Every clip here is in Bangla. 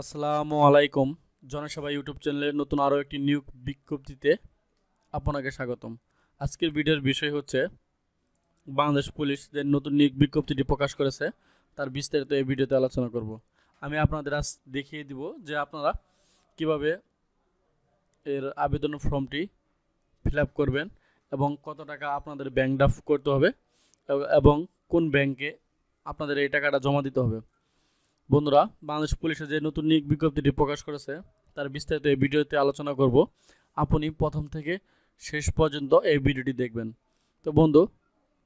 আসসালামু আলাইকুম জনসভা ইউটিউব চ্যানেলের নতুন আরও একটি নিয়োগ বিজ্ঞপ্তিতে আপনাকে স্বাগতম। আজকের ভিডিওর বিষয় হচ্ছে, বাংলাদেশ পুলিশ যে নতুন নিয়োগ বিজ্ঞপ্তিটি প্রকাশ করেছে, তার বিস্তারিত এই ভিডিওতে আলোচনা করব। আমি আপনাদের আজ দেখিয়ে দিব যে আপনারা কীভাবে এর আবেদন ফর্মটি ফিল করবেন এবং কত টাকা আপনাদের ব্যাংক ড্রাফট করতে হবে এবং কোন ব্যাংকে আপনাদের এই টাকাটা জমা দিতে হবে। বন্ধুরা, বাংলাদেশ পুলিশে যে নতুন নিয়োগ বিজ্ঞপ্তিটি প্রকাশ করেছে, তার বিস্তারিত এই ভিডিওতে আলোচনা করব। আপনি প্রথম থেকে শেষ পর্যন্ত এই ভিডিওটি দেখবেন। তো বন্ধু,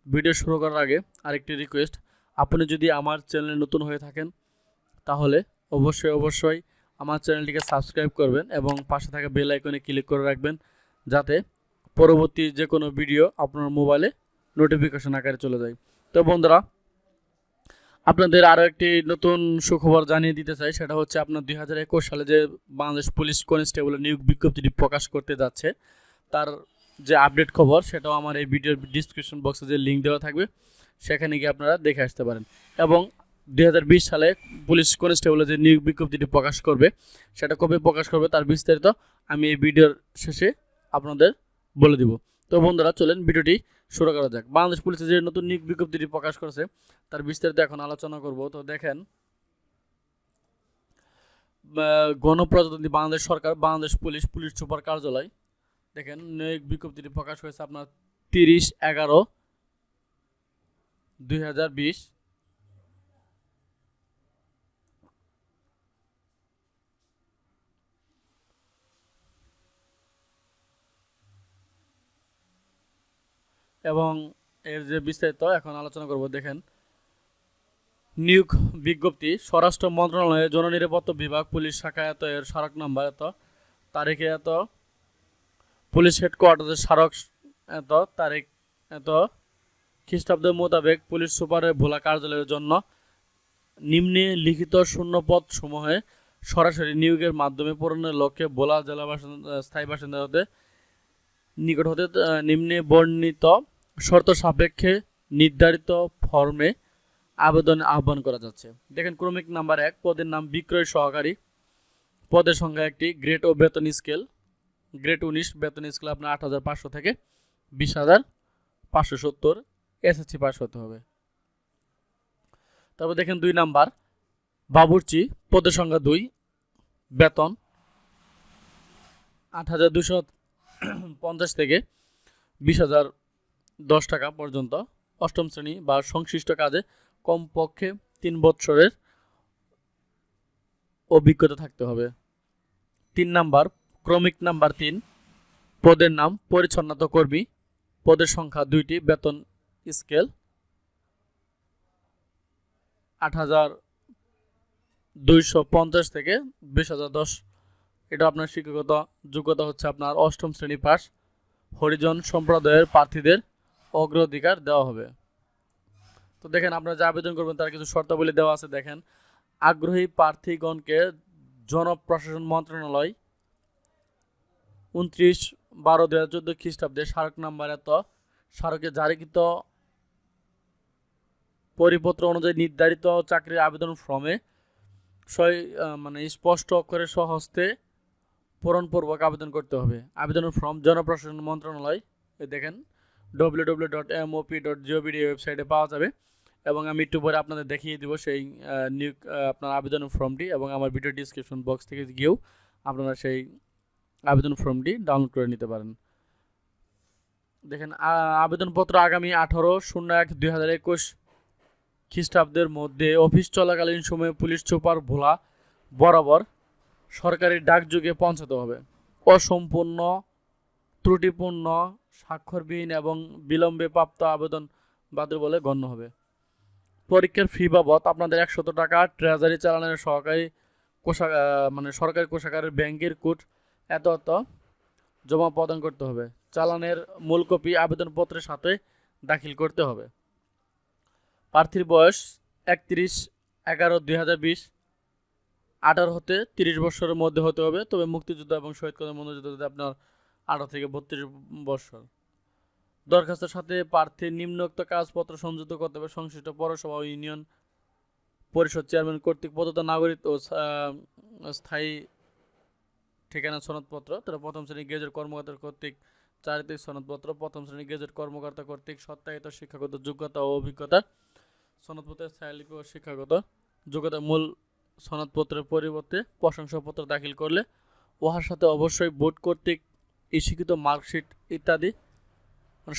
ভিডিও শুরু করার আগে আরেকটি রিকোয়েস্ট আপনি যদি আমার চ্যানেলে নতুন হয়ে থাকেন, তাহলে অবশ্যই অবশ্যই আমার চ্যানেলটিকে সাবস্ক্রাইব করবেন এবং পাশে থাকা বেল আইকনে ক্লিক করে রাখবেন, যাতে পরবর্তী যে কোনো ভিডিও আপনার মোবাইলে নোটিফিকেশন আকারে চলে যায়। তো বন্ধুরা আপনাদের আরও একটি নতুন সুখবর জানিয়ে দিতে চাই, সেটা হচ্ছে আপনার দুই হাজার একুশ সালে যে বাংলাদেশ পুলিশ কনস্টেবলের নিয়োগ বিজ্ঞপ্তিটি প্রকাশ করতে যাচ্ছে, তার যে আপডেট খবর, সেটাও আমার এই ভিডিওর ডিসক্রিপশন বক্সে যে লিঙ্ক দেওয়া থাকবে, সেখানে গিয়ে আপনারা দেখে আসতে পারেন। এবং দুই হাজার বিশ সালে পুলিশ কনস্টেবলের যে নিয়োগ বিজ্ঞপ্তিটি প্রকাশ করবে, সেটা কবে প্রকাশ করবে তার বিস্তারিত আমি এই ভিডিওর শেষে আপনাদের বলে দিব। তো বন্ধুরা, চলেন ভিডিওটি শুরু করা যাক। বাংলাদেশ পুলিশে যে নতুন নিয়োগ বিজ্ঞপ্তিটি প্রকাশ করেছে, তার বিস্তারিত এখন আলোচনা করব। তো দেখেন গণপ্রজাতন্ত্রী বাংলাদেশ সরকার, বাংলাদেশ পুলিশ পুলিশ সুপার কার্যালয়। দেখেন, নিয়োগ বিজ্ঞপ্তিটি প্রকাশ হয়েছে আপনার তিরিশ এগারো দুই এবং এর যে বিস্তারিত, এখন আলোচনা করব, দেখেন। নিয়োগ বিজ্ঞপ্তি, স্বরাষ্ট্র মন্ত্রণালয়ের জননিরাপত্তা বিভাগ, পুলিশ শাখা এত, এর স্মারক নাম্বার এত, তারিখে এত, পুলিশ হেডকোয়ার্টারের স্মারক এত, তারিখ এত, খ্রিস্টাব্দের মোতাবেক পুলিশ সুপারের ভোলা কার্যালয়ের জন্য নিম্নে লিখিত শূন্যপদ সমূহে সরাসরি নিয়োগের মাধ্যমে পূরণের লক্ষ্যে ভোলা জেলা বাসিন্দা, স্থায়ী বাসিন্দা নিকট হতে নিম্নে বর্ণিত শর্ত সাপেক্ষে নির্ধারিত ফর্মে আবেদন আহ্বান করা যাচ্ছে। দেখেন ক্রমিক নাম্বার এক, পদের নাম বিক্রয় সহকারী। পদের সংখ্যা একটি গ্রেড ও বেতন স্কেল। গ্রেড উনিশ, বেতন স্কেল আপনার আট হাজার পাঁচশো থেকে বিশ হাজার পাঁচশো সত্তর। এসএসসি পাস হতে হবে। তারপর দেখেন দুই নাম্বার, বাবুর্চি, পদের সংখ্যা দুই, বেতন আট হাজার দুশো পঞ্চাশ থেকে বিশ হাজার দশ টাকা পর্যন্ত অষ্টম শ্রেণি বা সংশ্লিষ্ট কাজে কমপক্ষে তিন বৎসরের অভিজ্ঞতা থাকতে হবে। তিন নাম্বার, ক্রমিক নাম্বার তিন, পদের নাম পরিচ্ছন্নতা কর্মী। পদের সংখ্যা দুইটি, বেতন স্কেল আট হাজার দুইশো পঞ্চাশ থেকে বিশ হাজার দশ এটা আপনার শিক্ষাগত যোগ্যতা হচ্ছে আপনার অষ্টম শ্রেণি পাস হরিজন সম্প্রদায়ের প্রার্থীদের অগ্রাধিকার দেওয়া হবে। তো দেখেন আপনারা যা আবেদন করবেন তার কিছু শর্তাবলী দেওয়া আছে। দেখেন, আগ্রহী প্রার্থীগণকে জনপ্রশাসন মন্ত্রণালয় উনত্রিশ বারো দু হাজার চোদ্দ খ্রিস্টাব্দে স্মারক নাম্বার এত। স্মারকে জারিকৃত পরিপত্র অনুযায়ী নির্ধারিত চাকরির আবেদন ফর্মে মানে স্পষ্ট অক্ষরে সহস্তে পূরণপূর্বক আবেদন করতে হবে। আবেদনের ফর্ম জনপ্রশাসন মন্ত্রণালয় দেখেন W W dot M OP dot gov BD ওয়েবসাইটে পাওয়া যাবে। এবং আমি একটু পরে আপনাদের দেখিয়ে দেবো সেই নিয়োগ আপনার আবেদনের ফর্মটি এবং আমার ভিডিও ডিসক্রিপশন বক্স থেকে গিয়েও আপনারা সেই আবেদন ফর্মটি ডাউনলোড করে নিতে পারেন। দেখেন আবেদনপত্র আগামী আঠারো শূন্য এক দুই হাজার একুশ খ্রিস্টাব্দের মধ্যে অফিস চলাকালীন সময়ে পুলিশ সুপার ভোলা বরাবর সরকারি ডাকযোগে পৌঁছাতে হবে। অসম্পূর্ণ, ত্রুটিপূর্ণ, স্বাক্ষরবিহীন এবং বিলম্বে প্রাপ্ত আবেদন বাতিল বলে গণ্য হবে। পরীক্ষার ফি বাবদ আপনাদের একশত টাকা ট্রেজারি চালানের সহকারী কোষা মানে সরকারি কোষাগারের ব্যাংকের কোড এত এত জমা প্রদান করতে হবে। চালানের মূল কপি আবেদনপত্রের সাথে দাখিল করতে হবে। প্রার্থীর বয়স একত্রিশ এগারো দুই আঠারো হতে তিরিশ বছরের মধ্যে হতে হবে। তবে মুক্তিযুদ্ধ এবং শহীদ কর্মের মনোযোদ্ধা আপনার আঠারো থেকে বত্রিশ বছর। দরখাস্তের সাথে প্রার্থীর নিম্নোক্ত কাগজপত্র সংযুক্ত করতে হবে। সংশ্লিষ্ট পৌরসভা ও ইউনিয়ন পরিষদ চেয়ারম্যান কর্তৃক প্রদত্ত নাগরিক ও স্থায়ী ঠিকানা সনদপত্র। তারা প্রথম শ্রেণি গেজেট কর্মকর্তা কর্তৃক চারিত্রিক সনদপত্র। প্রথম শ্রেণি গেজেট কর্মকর্তা কর্তৃক সত্যায়িত শিক্ষাগত যোগ্যতা ও অভিজ্ঞতা সনদপত্রের ছায়ালিপি ও শিক্ষাগত যোগ্যতা মূল সনদপত্রের পরিবর্তে প্রশংসাপত্র দাখিল করলে উহার সাথে অবশ্যই বোর্ড কর্তৃক ইস্যুকৃত মার্কশিট ইত্যাদি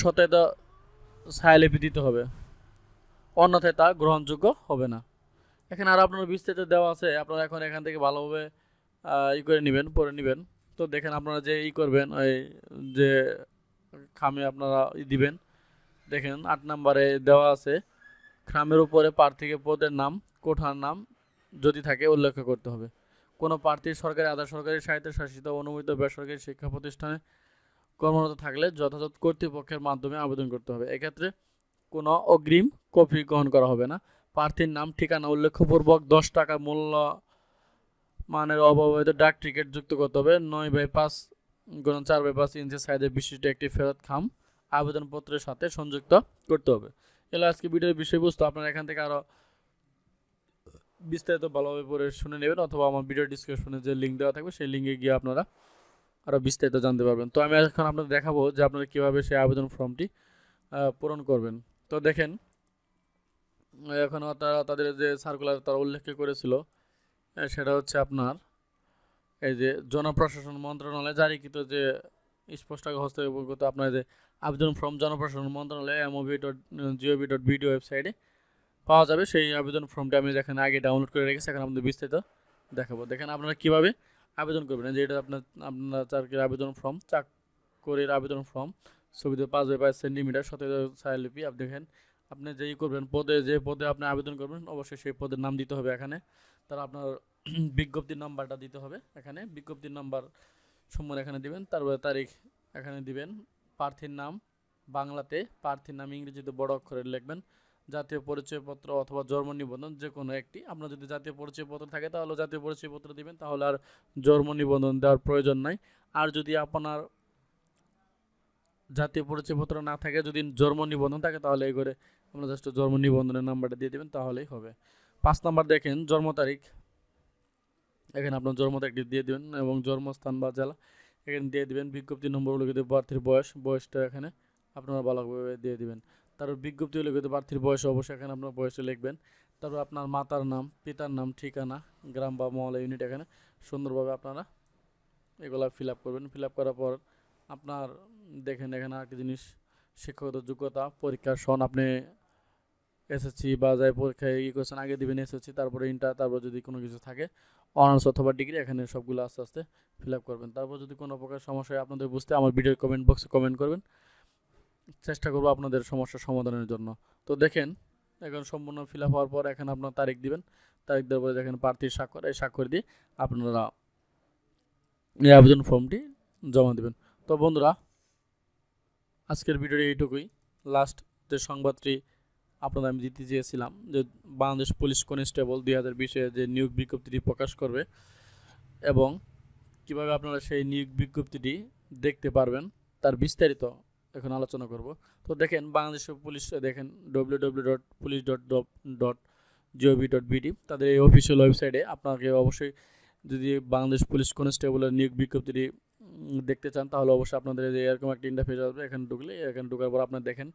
সত্যায়িত ছায়ালিপি দিতে হবে। অন্যথায় তা গ্রহণযোগ্য হবে না। এখানে আর আপনার বিস্তারিত দেওয়া আছে। আপনারা এখন এখান থেকে ভালোভাবে ই করে নেবেন পরে নেবেন। তো দেখেন আপনারা যে ই করবেন, ওই যে খামে আপনারা ই দিবেন। দেখেন আট নম্বরে দেওয়া আছে, খামের উপরে প্রার্থীকে পদের নাম, কোঠার নাম যদি থাকে উল্লেখ করতে হবে। কোনো প্রার্থী সরকারি, আধা সরকারি সাহিত্য শাসিত অনুমোদিত বেসরকারি শিক্ষা প্রতিষ্ঠানে কর্মরত থাকলে যথাযথ কর্তৃপক্ষের মাধ্যমে আবেদন করতে হবে। এক্ষেত্রে কোনো অগ্রিম কপি গ্রহণ করা হবে না। প্রার্থীর নাম, ঠিকানা উল্লেখপূর্বক দশ টাকা মূল্য মানের অব্যবহৃত ডাক টিকিট যুক্ত করতে হবে। নয় বাই পাঁচ গুণ চার বাই পাঁচ ইঞ্চি সাইজের বিশিষ্ট একটি ফেরত খাম আবেদনপত্রের সাথে সংযুক্ত করতে হবে। এগুলো আজকে ভিডিওর বিষয়বস্তু। আপনারা এখান থেকে আরও বিস্তারিত ভালোভাবে পড়ে শুনে নেবেন অথবা আমার ভিডিও ডিসক্রিপশনে যে লিঙ্ক দেওয়া থাকবে, সেই লিঙ্কে গিয়ে আপনারা আরও বিস্তারিত জানতে পারবেন। তো আমি এখন আপনাদের দেখাবো যে আপনারা কীভাবে সেই আবেদন ফর্মটি পূরণ করবেন। তো দেখেন, এখন তারা তাদের যে সার্কুলার তারা উল্লেখ করেছিল সেটা হচ্ছে আপনার এই যে জনপ্রশাসন মন্ত্রণালয়, জারিকৃত যে স্পষ্ট হস্তগত আপনার যে আবেদন ফর্ম জনপ্রশাসন মন্ত্রণালয় MOB dot GOV dot BDO ওয়েবসাইটে পাওয়া যাবে। সেই আবেদন ফর্মটা আমি যেখানে আগে ডাউনলোড করে রেখেছি সেখানে আপনাদের বিস্তারিত দেখাবো। দেখেন আপনারা কীভাবে আবেদন করবেন যে এটা আপনার আপনার চাকরির আবেদন ফর্ম, চাকরির আবেদন ফর্ম। ছবিতে পাঁচ বাই পাঁচ সেন্টিমিটার, সতেরো ছায়ালিপি আপনি দেখেন, আপনি যেই করবেন, পদে, যে পদে আপনি আবেদন করবেন, অবশ্যই সেই পদের নাম দিতে হবে এখানে। তারা আপনার বিজ্ঞপ্তির নাম্বারটা দিতে হবে এখানে। বিজ্ঞপ্তির নাম্বার সম্মান এখানে দিবেন, তারপরে তারিখ এখানে দিবেন, প্রার্থীর নাম, বাংলাতে প্রার্থীর নাম ইংরেজিতে বড় অক্ষরে লিখবেন। জাতীয় পরিচয়পত্র অথবা জন্ম নিবন্ধন যে কোনো একটি। আপনার যদি জাতীয় পরিচয়পত্র থাকে, তাহলে জাতীয় পরিচয়পত্র দিবেন, তাহলে আর জন্ম নিবন্ধন দেওয়ার প্রয়োজন নাই। আর যদি আপনার জাতীয় পরিচয়পত্র না থাকে, যদি জন্ম নিবন্ধন থাকে, তাহলে এই করে আপনার জাস্ট জন্ম নিবন্ধনের নাম্বারটা দিয়ে দেবেন, তাহলেই হবে। পাঁচ নাম্বার দেখেন, জন্ম তারিখ। এখানে আপনার জন্ম তারিখটি দিয়ে দেবেন এবং জন্মস্থান বা জেলা এখানে দিয়ে দিবেন। বিজ্ঞপ্তি কিন্তু প্রার্থীর বয়স, বয়সটা এখানে আপনারা ভালোভাবে দিয়ে দিবেন। তারপর বিজ্ঞপ্তি কিন্তু প্রার্থীর বয়স অবশ্যই এখানে আপনার বয়সটা লিখবেন। তারপর আপনার মাতার নাম, পিতার নাম, ঠিকানা, গ্রাম বা মহলা ইউনিট এখানে সুন্দরভাবে আপনারা এগুলো ফিল আপ করবেন। ফিল আপ করার পর আপনার দেখেন এখানে আর আরেকটি জিনিস, শিক্ষাগত যোগ্যতা, পরীক্ষার সন আপনি এসএসসি বা যাই পরীক্ষায় ই করছেন, আগে দিবেন এসএসসি, তারপরে ইন্টার তারপর যদি কোনো কিছু থাকে অনার্স অথবা ডিগ্রি এখানে সবগুলো আস্তে আস্তে ফিল আপ করবেন। তারপর যদি কোনো প্রকার সমস্যা হয় আপনাদের বুঝতে আমার ভিডিও কমেন্ট বক্সে কমেন্ট করবেন। চেষ্টা করব আপনাদের সমস্যার সমাধানের জন্য। তো দেখেন, এখন সম্পূর্ণ ফিল আপ হওয়ার পর এখানে আপনার তারিখ দিবেন। তারিখ দেওয়ার পরে দেখেন প্রার্থীর স্বাক্ষর, এই স্বাক্ষর দিয়ে আপনারা এই আবেদন ফর্মটি জমা দেবেন। তো বন্ধুরা, আজকের ভিডিওটি এইটুকুই। লাস্ট যে সংবাদটি আপনাদের আমি দিতে চেয়েছিলাম, যে বাংলাদেশ পুলিশ কনস্টেবল দুই হাজার বিশে যে নিয়োগ বিজ্ঞপ্তিটি প্রকাশ করবে এবং কীভাবে আপনারা সেই নিয়োগ বিজ্ঞপ্তিটি দেখতে পারবেন, তার বিস্তারিত এখন আলোচনা করব। তো দেখেন বাংলাদেশ পুলিশ, দেখেন W W dot police dot dot dot তাদের এই অফিসিয়াল ওয়েবসাইটে আপনাকে অবশ্যই যদি বাংলাদেশ পুলিশ কনস্টেবলের নিয়োগ বিজ্ঞপ্তিটি দেখতে চান তাহলে অবশ্যই আপনাদের যে এরকম একটা ইন্টারফেস আসবে এখানে ঢুকলে এখানে ঢোকার পর আপনার দেখেন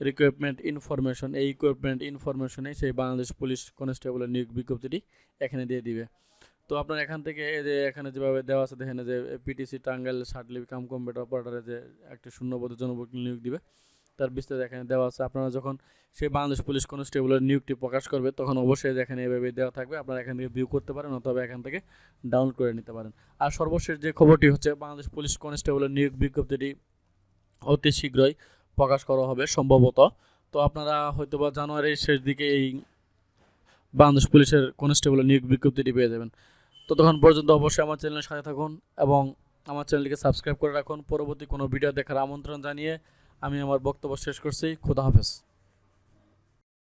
রিকুইপমেন্ট ইনফরমেশন এই ইকুইপমেন্ট ইনফরমেশনে সেই বাংলাদেশ পুলিশ কনস্টেবলের নিয়োগ বিজ্ঞপ্তিটি এখানে দিয়ে দিবে তো আপনার এখান থেকে এই যে এখানে যেভাবে দেওয়া আছে, দেখেন যে পিটিসি টাঙ্গাইল সার্টলিপি কাম কম্পিউটার অপারেটারে যে একটা শূন্যপদে জনবল নিয়োগ দিবে, তার বিস্তারিত এখানে দেওয়া আছে। আপনারা যখন সেই বাংলাদেশ পুলিশ কনস্টেবলের নিয়োগটি প্রকাশ করবে, তখন অবশ্যই এখানে এভাবে দেওয়া থাকবে। আপনারা এখান থেকে ভিউ করতে পারেন অথবা এখান থেকে ডাউনলোড করে নিতে পারেন। আর সর্বশেষ যে খবরটি হচ্ছে, বাংলাদেশ পুলিশ কনস্টেবলের নিয়োগ বিজ্ঞপ্তিটি অতি শীঘ্রই প্রকাশ করা হবে, সম্ভবত। তো আপনারা হয়তোবা জানুয়ারির শেষ দিকে এই বাংলাদেশ পুলিশের কনস্টেবলের নিয়োগ বিজ্ঞপ্তিটি পেয়ে যাবেন। তো তখন পর্যন্ত অবশ্যই আমার চ্যানেলের সাথে থাকুন এবং আমার চ্যানেলটিকে সাবস্ক্রাইব করে রাখুন। পরবর্তী কোনো ভিডিও দেখার আমন্ত্রণ জানিয়ে আমি আমার বক্তব্য শেষ করছি। খুদা হাফেজ।